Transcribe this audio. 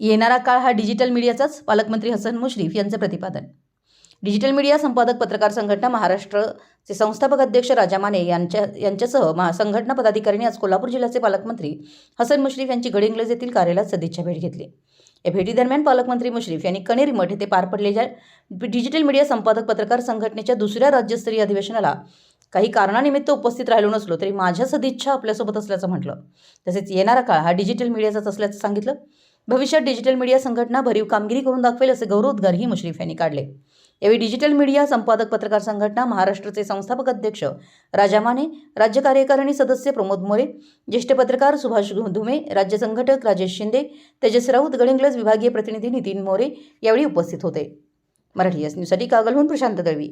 येणारा काळ हा डिजिटल मीडियाचाच पालकमंत्री हसन मुश्रीफ यांचं प्रतिपादन. डिजिटल मीडिया संपादक पत्रकार संघटना महाराष्ट्रचे संस्थापक अध्यक्ष राजा माने यांच्या यांच्यासह महा संघटना पदाधिकाऱ्यांनी आज कोल्हापूर जिल्ह्याचे पालकमंत्री हसन मुश्रीफ यांची गडिंग्लज येथील कार्यालयात सदिच्छा भेट घेतली. या भेटीदरम्यान पालकमंत्री मुश्रीफ यांनी कणेरी मठ येथे पार पडलेल्या डिजिटल मीडिया संपादक पत्रकार संघटनेच्या दुसऱ्या राज्यस्तरीय अधिवेशनाला काही कारणानिमित्त उपस्थित राहिलो नसलो तरी माझ्या सदिच्छा आपल्यासोबत असल्याचं म्हटलं. तसेच येणारा काळ हा डिजिटल मीडियाचाच असल्याचं सांगितलं. भविष्यात डिजिटल मीडिया संघटना भरीव कामगिरी करून दाखवेल असे गौरवोद्गारही मुश्रीफ यांनी काढले. यावेळी डिजिटल मीडिया संपादक पत्रकार संघटना महाराष्ट्राचे संस्थापक अध्यक्ष राजा माने राज्य कार्यकारिणी सदस्य प्रमोद मोरे ज्येष्ठ पत्रकार सुभाष धुमे राज्य संघटक राजेश शिंदे तेजस राऊत गडिंग्लज विभागीय प्रतिनिधी नितीन मोरे यावेळी उपस्थित होते. मराठी एस न्यूजसाठी कागलहून प्रशांत दळवी